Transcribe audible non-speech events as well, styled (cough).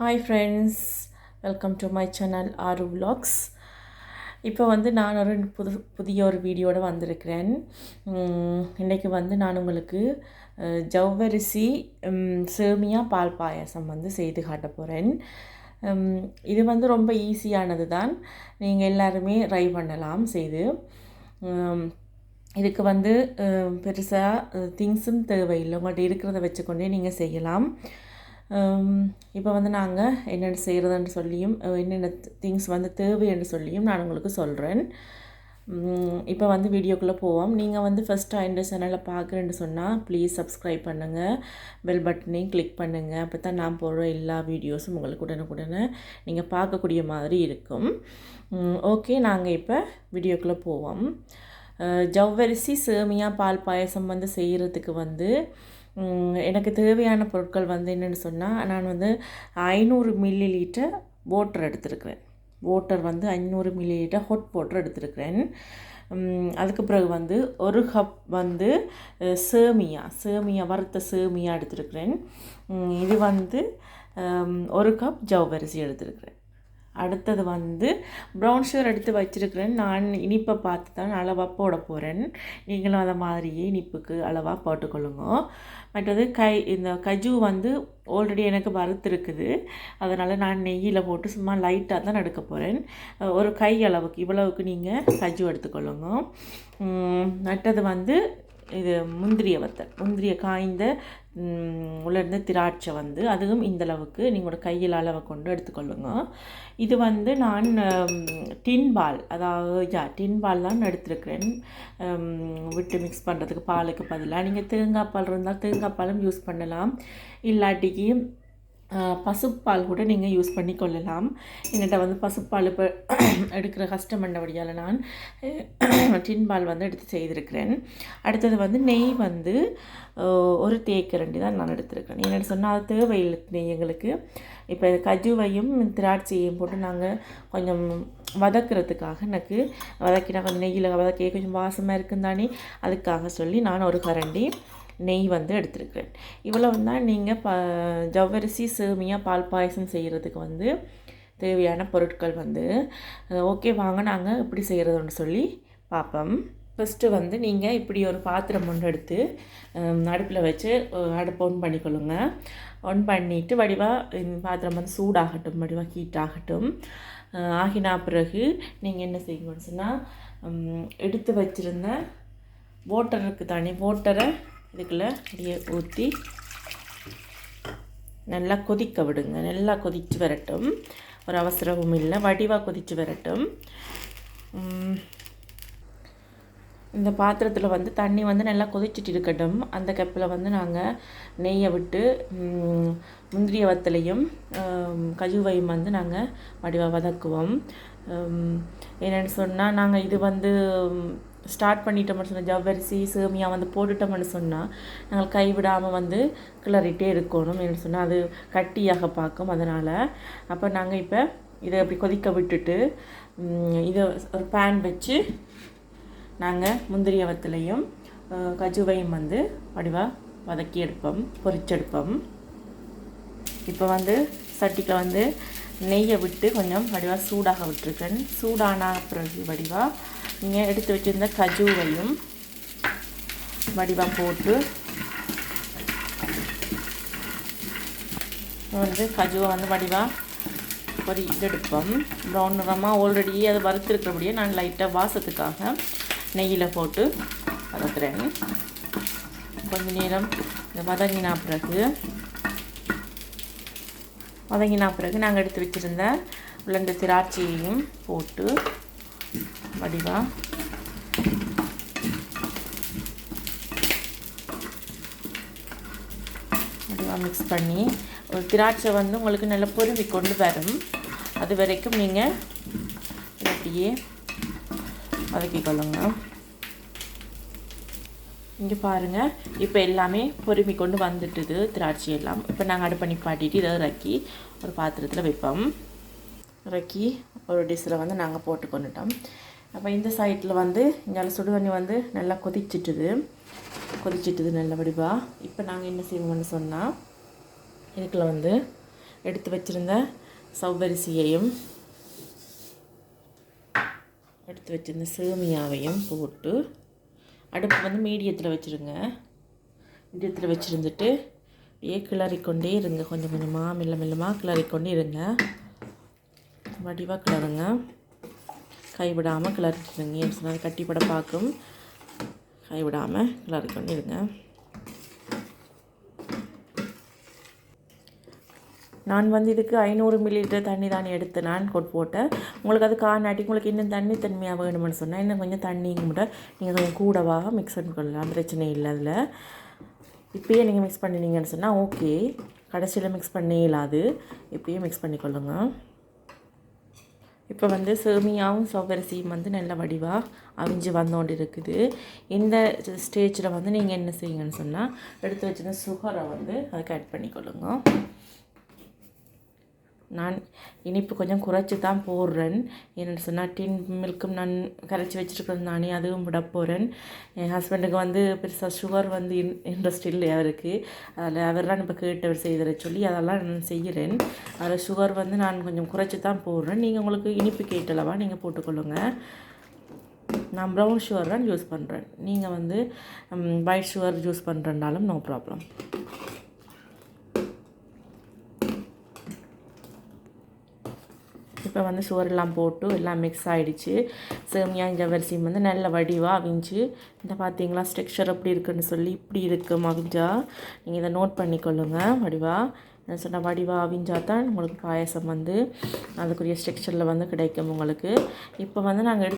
Hi friends welcome to my channel Aaru vlogs இப்போ வந்து நான் ஒரு புது புதிய ஒரு வீடியோட வந்திருக்கிறேன். இன்றைக்கு வந்து நான் உங்களுக்கு ஜவ்வரிசி சேமியா பால் பாயாசம் வந்து செய்து காட்ட போகிறேன் இது வந்து ரொம்ப ஈஸியானது தான். நீங்கள் எல்லாருமே ட்ரை பண்ணலாம் செய்து. இதுக்கு வந்து பெருசாக திங்ஸும் தேவையில்லை. உங்கள்கிட்ட இருக்கிறத வச்சுக்கொண்டே நீங்கள் செய்யலாம். இப்போ வந்து நாங்கள் என்னென்ன செய்கிறதுன்னு சொல்லியும் என்னென்ன திங்ஸ் வந்து தேவை என்று சொல்லியும் நான் உங்களுக்கு சொல்கிறேன் இப்போ வந்து வீடியோக்குள்ளே போவோம். நீங்கள் வந்து ஃபஸ்ட்டு இந்த சேனலை பார்க்குறேன்னு சொன்னால் ப்ளீஸ் சப்ஸ்கிரைப் பண்ணுங்கள் பெல் பட்டனையும் கிளிக் பண்ணுங்கள் அப்போ தான் நான் போடுற எல்லா வீடியோஸும் உங்களுக்கு உடனுக்குடனே நீங்கள் பார்க்கக்கூடிய மாதிரி இருக்கும். ஓகே நாங்கள் இப்போ வீடியோக்குள்ளே போவோம். ஜவ்வரிசி சேமியா பால் பாயசம் வந்து செய்கிறதுக்கு வந்து எனக்கு தேவையான பொருட்கள் வந்து என்னென்னு சொன்னால் நான் வந்து ஐநூறு மில்லி லிட்டர் வாட்டர் எடுத்திருக்கிறேன். வாட்டர் வந்து ஐநூறு மில்லி லிட்டர் ஹாட் வாட்டர் எடுத்திருக்கிறேன் அதுக்கு பிறகு வந்து ஒரு கப் வந்து சேமியா சேமியா வறுத்த சேமியா எடுத்திருக்கிறேன். இது வந்து ஒரு கப் ஜவ்வரிசி எடுத்திருக்கிறேன். அடுத்தது வந்து ப்ரௌன் ஷுகர் எடுத்து வச்சுருக்கிறேன். நான் இனிப்பை பார்த்து தான் அளவாக போட போகிறேன் நீங்களும் அதை மாதிரியே இனிப்புக்கு அளவாக போட்டுக்கொள்ளுங்க. மற்றது கை இந்த கஜு வந்து ஆல்ரெடி எனக்கு வறுத்துருக்குது அதனால் நான் நெய்யில் போட்டு சும்மா லைட்டாக தான் எடுக்க போகிறேன் ஒரு கை அளவுக்கு இவ்வளவுக்கு நீங்கள் கஜு எடுத்துக்கொள்ளுங்க. மற்றது வந்து இது முந்திரிய வத்த முந்திரிய காய்ந்த உலர்ந்த திராட்சை வந்து அதுவும் இந்த அளவுக்கு நீங்களோட கையில் அளவை கொண்டு எடுத்துக்கொள்ளுங்க. இது வந்து நான் டின் பால் அதாவது யா டின் பால் தான் எடுத்திருக்கிறேன். விட்டு மிக்ஸ் பண்ணுறதுக்கு பாலுக்கு பதிலாக நீங்கள் தேங்காய் பால் இருந்தால் தேங்காய் பாலும் யூஸ் பண்ணலாம். இல்லாட்டிக்கு பசுப்பால் கூட நீங்கள் யூஸ் பண்ணி கொள்ளலாம் என்கிட்ட வந்து பசுப்பால் இப்போ (clears throat) எடுக்கிற கஷ்டம் பண்ணபடியால் நான் டின் பால் (clears throat) வந்து எடுத்து செய்திருக்கிறேன். அடுத்தது வந்து நெய் வந்து ஒரு தேக்கரண்டி தான் நான் எடுத்திருக்கிறேன் என்னென்னு சொன்னால் அது தேவையில்லை நெய் எங்களுக்கு. இப்போ கஜுவையும் திராட்சையும் போட்டு நாங்கள் கொஞ்சம் வதக்குறதுக்காக எனக்கு வதக்கினா கொஞ்சம் நெய்யில் வதக்கி கொஞ்சம் வாசமாக இருக்குந்தானே அதுக்காக சொல்லி நான் ஒரு கரண்டி நெய் வந்து எடுத்திருக்கிறேன். இவ்வளவு தான் நீங்கள் ப ஜவ்வரிசி சேமியா பால் பாயசம் செய்கிறதுக்கு வந்து தேவையான பொருட்கள் வந்து. ஓகே வாங்க நாங்கள் எப்படி செய்கிறதுன்னு சொல்லி பார்ப்போம் ஃபஸ்ட்டு வந்து நீங்கள் இப்படி ஒரு பாத்திரம் ஒன்று எடுத்து அடுப்பில் வச்சு அடுப்பு ஆன் பண்ணிக்கொள்ளுங்க. ஆன் பண்ணிவிட்டு வடிவாக இந்த பாத்திரம் வந்து சூடாகட்டும் வடிவாக ஹீட் ஆகட்டும். ஆகினா பிறகு நீங்கள் என்ன செய்யணும்னு சொன்னால் எடுத்து வச்சுருந்த வாட்டர் தனி தானே வாட்டரை இதுக்குள்ளே அப்படியே ஊற்றி நல்லா கொதிக்க விடுங்க. நல்லா கொதித்து வரட்டும். ஒரு அவசரமும் இல்லை. வடிவாக கொதித்து வரட்டும். இந்த பாத்திரத்தில் வந்து தண்ணி வந்து நல்லா கொதிச்சிட்டு இருக்கட்டும். அந்த கப்பில் வந்து நாங்கள் நெய்யை விட்டு முந்திரிய வத்தலையும் கஜுவையும் வந்து நாங்கள் வடிவாக வதக்குவோம். என்னென்னு சொன்னால் நாங்கள் இது வந்து ஸ்டார்ட் பண்ணிட்டோம்னு சொன்னால் ஜவ்வரிசி சேமியா வந்து போட்டுட்டோம்னு சொன்னால் நாங்கள் கைவிடாமல் வந்து கிளறிட்டே இருக்கணும் என்ன சொன்னால் அது கட்டியாக பார்க்கும் அதனால். அப்போ நாங்கள் இப்போ இதை அப்படி கொதிக்க விட்டுட்டு இதை ஒரு பேன் வச்சு நாங்கள் முந்திரி வத்தலையும் கஜுவையும் வந்து வடிவாக வதக்கி எடுப்போம் பொரிச்செடுப்போம் இப்போ வந்து சட்டிக்கு வந்து நெய்யை விட்டு கொஞ்சம் வடிவாக சூடாக விட்டுருக்கேன். சூடான பிறகு வடிவாக நீங்கள் எடுத்து வச்சிருந்த கஜுவையும் வடிவாக போட்டு வந்து கஜுவை வந்து வடிவாக ஒரு இது எடுப்போம் ப்ரௌன் நிறமாக ஆல்ரெடி அதை வறுத்துருக்கிறபடியே நான் லைட்டாக வாசத்துக்காக நெய்யில் போட்டு வதக்குறேன். கொஞ்ச நேரம் வதங்கினா பிறகு வதங்கினா பிறகு நாங்கள் எடுத்து வச்சுருந்த உலர்ந்த திராட்சையையும் போட்டு வடிவாக வடிவாக மிக்ஸ் பண்ணி ஒரு திராட்சை வந்து உங்களுக்கு நல்லா பொருவி கொண்டு வரும். அது வரைக்கும் நீங்கள் அப்படியே வதக்கிக்கொள்ளுங்க. இங்கே பாருங்கள் இப்போ எல்லாமே பொறுமி கொண்டு வந்துட்டுது திராட்சை எல்லாம். இப்போ நாங்கள் அடுப்பு பண்ணி பாட்டிட்டு இதை இறக்கி ஒரு பாத்திரத்தில் வைப்போம். இறக்கி ஒரு டிஷ்ஷில் வந்து நாங்கள் போட்டு கொண்டுட்டோம் அப்போ இந்த சைட்டில் வந்து இங்கே சுடு தண்ணி வந்து நல்லா கொதிச்சிட்டுது. கொதிச்சிட்டுது நல்ல வடிவாக இப்போ நாங்கள் என்ன செய்வோம்னு சொன்னால் இதுக்குள்ள வந்து எடுத்து வச்சுருந்த சவ்வரிசியையும் எடுத்து வச்சிருந்த சேமியாவையும் போட்டு அடுப்பு வந்து மீடியத்தில் வச்சுருங்க. மீடியத்தில் வச்சுருந்துட்டு அப்படியே கிளறிக்கொண்டே இருங்க. கொஞ்சம் கொஞ்சமாக மெல்ல மெல்லமாக கிளறிக்கொண்டே இருங்க. வடிவாக கிளறுங்க. கைவிடாமல் கிளறிட்டுருங்க ஏன்னு சொன்னால் கட்டிப்பட பார்க்கும். கைவிடாமல் கிளறிக்கொண்டே இருங்க. நான் வந்து இதுக்கு ஐநூறு மில்லிலிட்டர் தண்ணி தான் எடுத்து நான் கொட் போட்டேன். உங்களுக்கு அது காணாட்டி உங்களுக்கு இன்னும் தண்ணி தன்மையாக வேணும்னு சொன்னால் இன்னும் கொஞ்சம் தண்ணி கூட நீங்கள் கொஞ்சம் கூடவாக மிக்ஸ் பண்ணிக்கொள்ளலாம் பிரச்சனை இல்லை அதில். இப்பயே நீங்கள் மிக்ஸ் பண்ணினீங்கன்னு சொன்னால் ஓகே கடைசியில் மிக்ஸ் பண்ணே இல்லாது. இப்பயே மிக்ஸ் பண்ணிக்கொள்ளுங்க இப்போ வந்து சேமியாவும் சவ்வரிசியும் வந்து நல்ல வடிவாக அவிஞ்சு வந்தோண்டு இருக்குது. இந்த ஸ்டேஜில் வந்து நீங்கள் என்ன செய்யுங்கன்னு சொன்னால் எடுத்து வச்சுருந்த சுகரை வந்து அதுக்கு ஆட் பண்ணிக்கொள்ளுங்க. நான் இனிப்பு கொஞ்சம் குறைச்சி தான் போடுறேன். என்னென்னு சொன்னால் டின் மில்க்கும் நான் கரைச்சி வச்சுருக்கிறது நானே அதுவும் விட போகிறேன் என் ஹஸ்பண்டுக்கு வந்து பெருசாக சுகர் வந்து இன் இன்ட்ரெஸ்ட் இல்லை அவருக்கு. அதில் அவர்லாம் இப்போ கேட்டவர் செய்தர சொல்லி அதெல்லாம் நான் செய்கிறேன். அதில் சுகர் வந்து நான் கொஞ்சம் குறைச்சி தான் போடுறேன். நீங்கள் உங்களுக்கு இனிப்பு கேட்டளவா நீங்கள் போட்டுக்கொள்ளுங்க. நான் ப்ரௌன் சுகர் தான் யூஸ் பண்ணுறேன் நீங்கள் வந்து ஒயிட் சுகர் யூஸ் பண்ணுறனாலும் நோ ப்ராப்ளம் இப்போ வந்து சுவரெல்லாம் போட்டு எல்லாம் மிக்ஸ் ஆகிடுச்சு சேமியா ஜவரிசியும் வந்து நல்ல வடிவாக அவிஞ்சு இந்த பார்த்தீங்களா ஸ்ட்ரக்சர் எப்படி இருக்குன்னு சொல்லி இப்படி இருக்கும் அவிஞ்சா நீங்கள் இதை நோட் பண்ணிக்கொள்ளுங்க வடிவாக நான் சொன்ன வடிவாக அவிஞ்சா தான் உங்களுக்கு பாயசம் வந்து அதுக்குரிய ஸ்ட்ரக்சரில் வந்து கிடைக்கும் உங்களுக்கு. இப்போ வந்து நாங்கள் எடுத்து